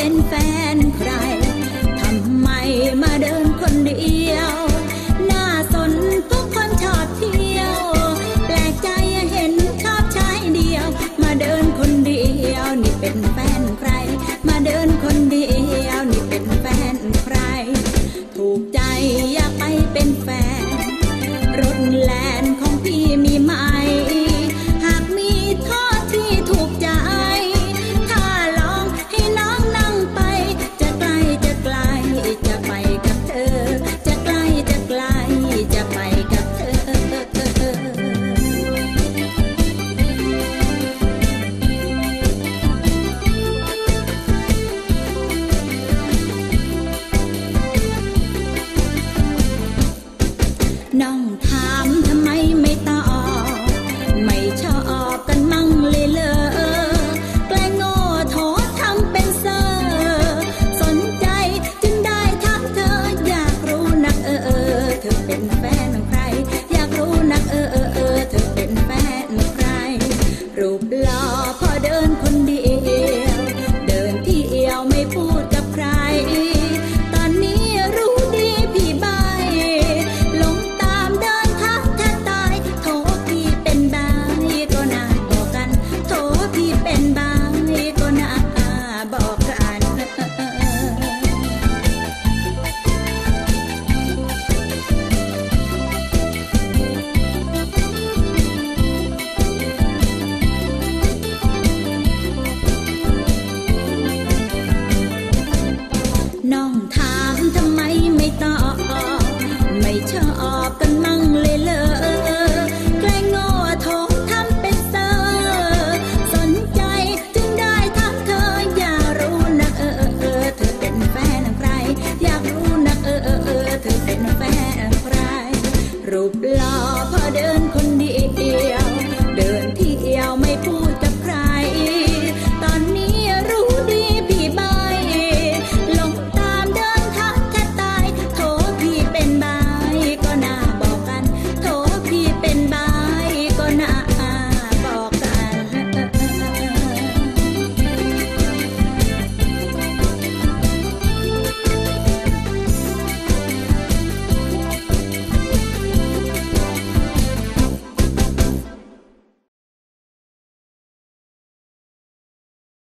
เป็นแฟนใคร ทำไมมาเดินคนเดียว ชอบกันมั่งเลยเลอแกล้งโง่โถทำเป็นเซอสนใจจึงได้ทักเธอ อย่ารู้นักเออเออเธอเป็นแฟนใคร อยากรู้นักเออเออเธอเป็นแฟนใคร รูปหล่อพอเดินคนเดียว เดินที่เอียวไม่พูด